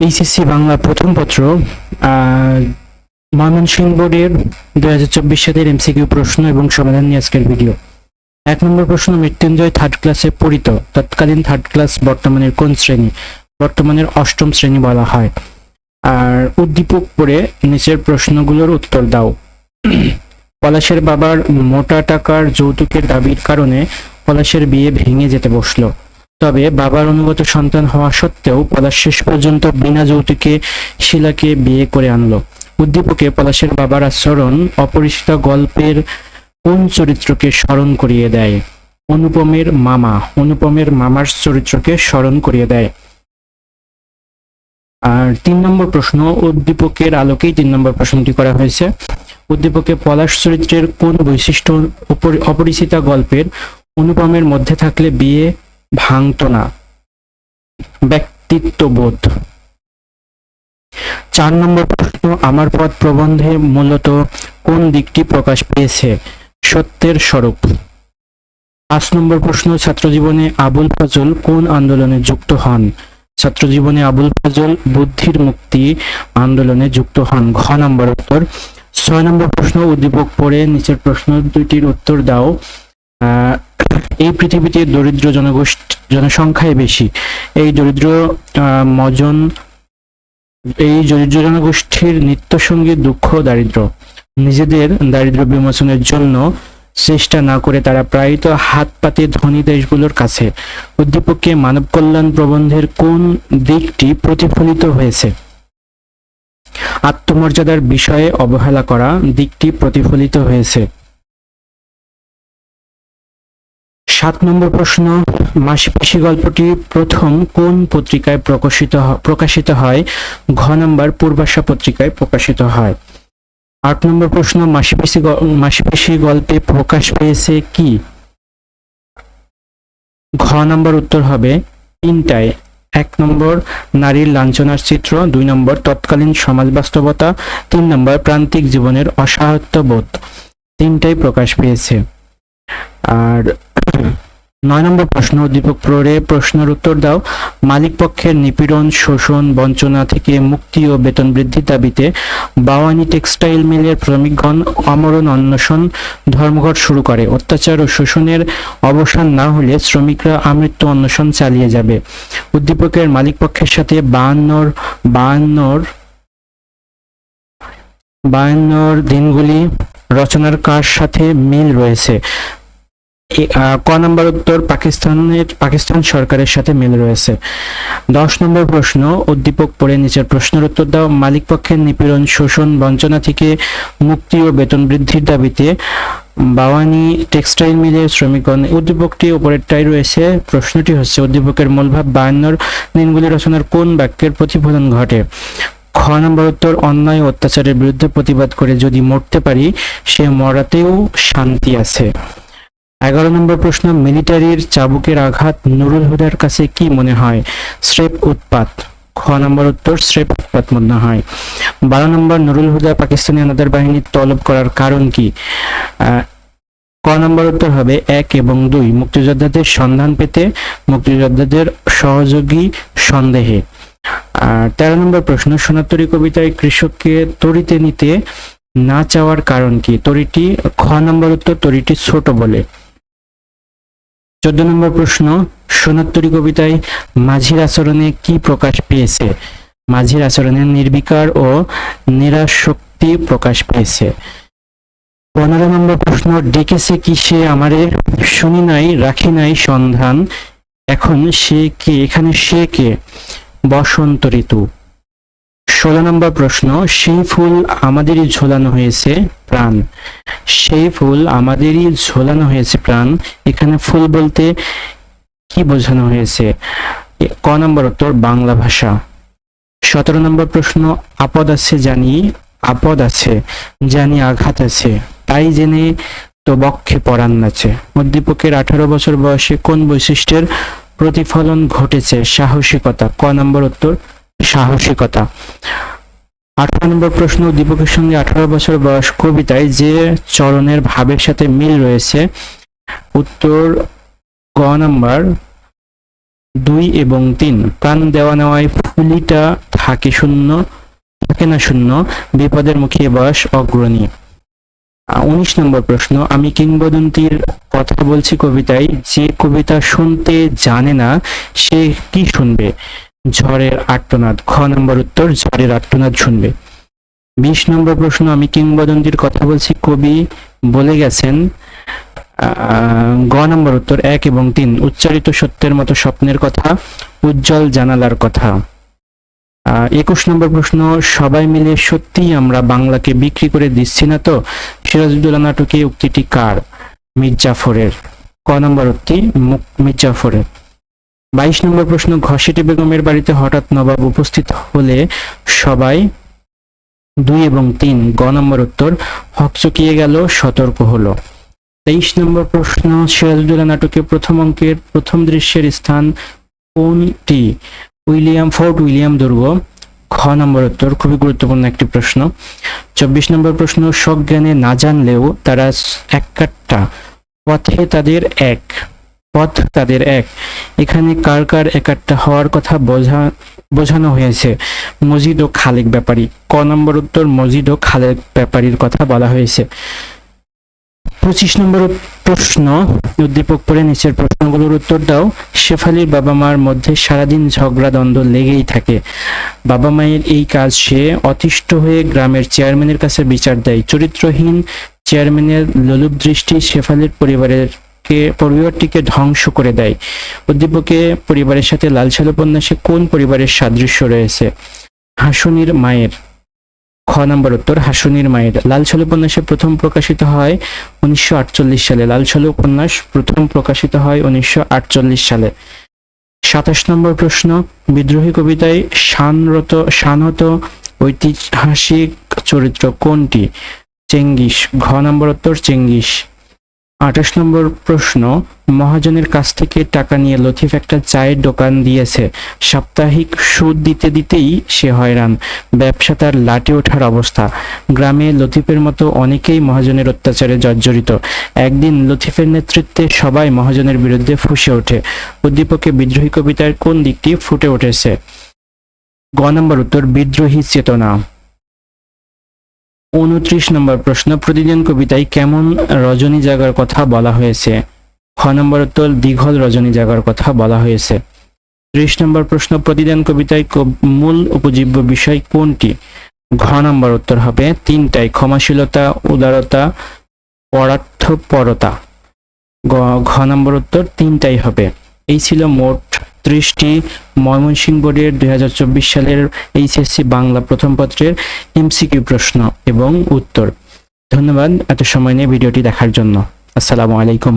HSC Bangla প্রথম পত্র ময়মনসিংহ বোর্ডের দুই হাজার চব্বিশ সালের এমসিকিউ প্রশ্ন এবং সমাধান নিয়ে আজকের ভিডিও। এক নম্বর প্রশ্ন, মৃত্যুঞ্জয় থার্ড ক্লাসে পড়িত, তৎকালীন থার্ড ক্লাস বর্তমানের কোন শ্রেণি? বর্তমানের অষ্টম শ্রেণি বলা হয়। আর উদ্দীপক পড়ে নিচের প্রশ্নগুলোর উত্তর দাও। পলাশের বাবার মোটা টাকার যৌতুকের দাবির কারণে পলাশের বিয়ে ভেঙে যেতে বসল। তবে বাবার অনুগত সন্তান হওয়া সত্ত্বেও পলাশ শেষ পর্যন্ত বিনা যৌতুকে শিলাকে বিয়ে করে আনলো। উদ্দীপকে পলাশের বাবার আচরণ অপরিচিত গল্পের কোন চরিত্রকে স্মরণ করিয়ে দেয়? অনুপমের মামা, অনুপমের মামার চরিত্রকে স্মরণ করিয়ে দেয়। আর তিন নম্বর প্রশ্ন, উদ্দীপকের আলোকেই তিন নম্বর প্রশ্নটি করা হয়েছে। উদ্দীপকে পলাশ চরিত্রের কোন বৈশিষ্ট্য অপরি- অপরিচিতা গল্পের অনুপমের মধ্যে থাকলে বিয়ে ভাঙত না। ব্যক্তিত্ববোধ। চার নম্বর প্রশ্ন, আমার পথ প্রবন্ধে মূলত কোন দিকটি প্রকাশ পেয়েছে? সত্যের স্বরূপ। পাঁচ নম্বর প্রশ্ন, ছাত্রজীবনে আবুল ফজল কোন আন্দোলনে যুক্ত হন? ছাত্রজীবনে আবুল ফজল বুদ্ধির মুক্তি আন্দোলনে যুক্ত হন। ঘ নম্বর উত্তর। ছয় নম্বর প্রশ্ন, উদ্দীপক পড়ে নিচের প্রশ্ন দুইটির উত্তর দাও। এই পৃথিবীতে দরিদ্র জনগোষ্ঠী জনসংখ্যাই বেশি। এই দরিদ্র মজন, এই দরিদ্র জনগোষ্ঠীর নিত্য নিত্যসঙ্গী দুঃখ দারিদ্র নিজেদের দারিদ্র বিমোচনের জন্য চেষ্টা না করে তারা প্রায়ত হাত পাতে ধনী দেশগুলোর কাছে। উদ্দীপকে মানব কল্যাণ প্রবন্ধের কোন দিকটি প্রতিফলিত হয়েছে? আত্মমর্যাদার বিষয়ে অবহেলা করা দিকটি প্রতিফলিত হয়েছে। সাত নম্বর প্রশ্ন মাসিপাশি গল্পটি প্রথম কোন পত্রিকায় প্রকাশিত প্রকাশিত হয়? ঘ নম্বর, পূর্বাশা পত্রিকায় প্রকাশিত হয়। আট নম্বর প্রশ্ন মাসিপাশি গ- মাসিপাশি গল্পে প্রকাশ পেয়েছে কি? ঘ নম্বর উত্তর হবে তিনটায়। এক নম্বর, নারীর লাঞ্ছনার চিত্র। দুই নম্বর, তৎকালীন সমাজ বাস্তবতা। তিন নম্বর, প্রান্তিক জীবনের অসহায়ত্ববোধ তিনটাই প্রকাশ পেয়েছে। আর নয় নম্বর প্রশ্ন উদ্দীপক প্ররে প্রশ্নের উত্তর দাও। মালিক পক্ষের নিপীড়ন, শোষণ, বঞ্চনা থেকে মুক্তি ও বেতন বৃদ্ধির দাবিতে বাওয়ানি টেক্সটাইল মিলের শ্রমিকগণ অমরণ অন্বেষণ ধর্মঘট শুরু করে। অত্যাচার ও শোষণের অবসান না হলে শ্রমিকরা আমৃত্যু অন্বেষণ চালিয়ে যাবে। উদ্দীপকের মালিক পক্ষের সাথে বায়ান্নর বায়ান্নর বায়ান্নর দিনগুলি রচনার কার সাথে মিল রয়েছে? ক নম্বর উত্তর পাকিস্তানের, পাকিস্তান সরকারের সাথে মিল রয়েছে। দশ নম্বর প্রশ্ন, উদ্দীপক পড়ে নিচের প্রশ্নের উত্তর দাও। মালিক পক্ষের নিপীড়ন, শোষণ, বঞ্চনা থেকে মুক্তি ও বেতন বৃদ্ধির দাবিতে বাওয়ানি টেক্সটাইল মিলের শ্রমিকগণ, উদ্দীপকটি উপরেরটাই রয়েছে। প্রশ্নটি হচ্ছে, উদ্দীপকের মূলভাব বায়ান্নর দিনগুলি রচনার কোন বাক্যের প্রতিফলন ঘটে? খ নম্বর উত্তর, অন্যায় অত্যাচারের বিরুদ্ধে প্রতিবাদ করে যদি মরতে পারি, সে মরাতেও শান্তি আছে। এগারো নম্বর প্রশ্ন, মিলিটারির চাবুকের আঘাত নুরুল হুদার কাছে কি মনে হয়? স্রেপ উৎপাত। খ নম্বর উত্তর স্রেপ উৎপাত মনে হয়। বারো নম্বর, নুরুল হুদা পাকিস্তানি আনাদার বাহিনী তলব করার কারণ কি? ক নম্বর উত্তর হবে এক এবং দুই। মুক্তিযোদ্ধাদের সন্ধান পেতে মুক্তিযোদ্ধাদের সহযোগী সন্দেহে। আর তেরো নম্বর প্রশ্ন সোনাতরি কবিতায় কৃষককে তরিতে নিতে না চাওয়ার কারণ কি? তরিটি খ নম্বর উত্তর তরিটি ছোট বলে। চোদ্দ নম্বর প্রশ্ন সোনাত্তরী কবিতায় মাঝির আচরণে কি প্রকাশ পেয়েছে? মাঝির আচরণে নির্বিকার ও নিরাশক্তি প্রকাশ পেয়েছে। পনেরো নম্বর প্রশ্ন, ডেকেছে কি সে আমারে? শুনি নাই, রাখি নাই সন্ধান। এখন সে কে? এখানে সে কে? বসন্ত ঋতু। ষোলো নম্বর প্রশ্ন, সেই ফুল আমাদেরই ঝোলানো হয়েছে প্রাণ। সেই ফুল আমাদেরই ঝোলানো হয়েছে প্রাণ। এখানে ফুল বলতে কি বোঝানো হয়েছে? ক নম্বর উত্তর, বাংলা ভাষা। সতেরো নম্বর প্রশ্ন, আপদ আছে জানি, আপদ আছে, জানি আঘাত আছে, তাই জেনে তো বক্ষে পরাণ আছে। উদ্দীপকের আঠারো বছর বয়সে কোন বৈশিষ্ট্যের প্রতিফলন ঘটেছে সাহসিকতা। ক নম্বর উত্তর? সাহসিকতা। আঠারো নম্বর প্রশ্ন দীপকের সঙ্গে আঠারো বছর বয়স কবিতায় যে চরণের ভাবের সাথে মিল রয়েছে? উত্তর ক নম্বর, দুই এবং তিন। প্রাণ দেওয়া নেওয়ায় ফুলিটা থাকে শূন্য, থাকে না শূন্য, বিপদের মুখে বয়স অগ্রণী। উনিশ নম্বর প্রশ্ন, আমি কিংবদন্তির কথা বলছি কবিতায়, যে কবিতা শুনতে জানে না, সে কি শুনবে? ঝড়ের আর্তনাদ। খ নম্বর উত্তর, ঝড়ের আর্তনাদ শুনবে। বিশ নম্বর প্রশ্ন, আমি কিংবদন্তির কথা বলছি, কবি বলে গেছেন গ নম্বর উত্তর, এক এবং তিন, উচ্চারিত সত্যের মতো স্বপ্নের কথা, উজ্জ্বল জানালার কথা। একুশ নম্বর প্রশ্ন, সবাই মিলে সত্যি আমরা বাংলাকে বিক্রি করে দিচ্ছি না তো? সিরাজউদ্দৌলা নাটকে উক্তিটি কার? মির্জাফরের। ক নম্বর উক্তি? মির্জাফরের। বাইশ নম্বর প্রশ্ন ঘসেটি বেগমের বাড়িতে হঠাৎ নবাব উপস্থিত হলে সবাই দুই এবং তিন। গ নম্বর উত্তর হকচকিয়ে গেল, সতর্ক হলো। তেইশ নম্বর প্রশ্ন, সিরাজউদ্দৌলা নাটকে প্রথম অঙ্কের প্রথম দৃশ্যের স্থান কোনটি? উইলিয়াম ফোর্ট উইলিয়াম দুর্গ। খ নম্বর উত্তর, খুবই গুরুত্বপূর্ণ একটি প্রশ্ন। চব্বিশ নম্বর প্রশ্ন সজ্ঞানে না জানলেও তারা এক পথে তাদের এক। পথ তাদের এক। এখানে কার কার একাট্টা হওয়ার কথা বোঝা, বোঝানো হয়েছে। মজিদ ও খালেক ব্যাপারী। ক নম্বর উত্তর, মজিদ ও খালেক ব্যাপারীর কথা বলা হয়েছে। পঁচিশ নম্বর প্রশ্ন, উদ্দীপক পড়ে নিচের প্রশ্নগুলোর উত্তর দাও। শেফালির বাবা মার মধ্যে সারাদিন ঝগড়া দ্বন্দ্ব লেগেই থাকে। বাবা মায়ের এই কাজ সে অতিষ্ঠ হয়ে গ্রামের চেয়ারম্যানের কাছে বিচার দেয়। চরিত্রহীন চেয়ারম্যানের লোলুপ দৃষ্টি শেফালির পরিবারের পরিবারটিকে ধ্বংস করে দেয়। উদ্দীপকে পরিবারের সাথে লালসাল উপন্যাসে কোন পরিবারের সাদৃশ্য রয়েছে? হাসুনির মায়ের। খ নম্বর উত্তর হাসুনির মায়ের লাল ছল উপন্যাসে প্রথম প্রকাশিত হয় উনিশশো আটচল্লিশ সালে। লাল ছল উপন্যাস প্রথম প্রকাশিত হয় উনিশশো আটচল্লিশ সালে। সাতাশ নম্বর প্রশ্ন, বিদ্রোহী কবিতায় শানরত শানত ঐতিহাসিক চরিত্র কোনটি? চেঙ্গিস। ঘ নম্বর উত্তর, চেঙ্গিস। আঠাশ নম্বর প্রশ্ন, মহাজনের কাছ থেকে টাকা নিয়ে লতিফ একটা চায়ের দোকান দিয়েছে। সাপ্তাহিক সুদ দিতে দিতেই সে হয়রান। ব্যবসা তার লাটে ওঠার অবস্থা। গ্রামে লতিফের মতো অনেকেই মহাজনের অত্যাচারে জর্জরিত। একদিন লতিফের নেতৃত্বে সবাই মহাজনের বিরুদ্ধে ফুসে ওঠে। উদ্দীপকে বিদ্রোহী কবিতার কোন দিকটি ফুটে উঠেছে? গ নম্বর উত্তর, বিদ্রোহী চেতনা। উনত্রিশ নম্বর প্রশ্ন, প্রতিদিন কবিতায় কেমন রজনী জাগার কথা বলা হয়েছে? খ নম্বর উত্তর, দীঘল রজনী জাগার কথা বলা হয়েছে। ত্রিশ নম্বর প্রশ্ন, প্রতিদিন কবিতায় কব- মূল উপজীব্য বিষয় কোনটি? ঘ নম্বর উত্তর হবে তিনটাই, ক্ষমাশীলতা, উদারতা, পরার্থপরতা। ঘ নম্বর উত্তর তিনটাই হবে। এই ছিল মোট ত্রিশটি ময়মনসিংহ বোর্ডের দুই হাজার চব্বিশ সালের এইচএসসি বাংলা প্রথম পত্রের এমসিকিউ প্রশ্ন এবং উত্তর। ধন্যবাদ এত সময় নিয়ে ভিডিওটি দেখার জন্য। আসসালামু আলাইকুম।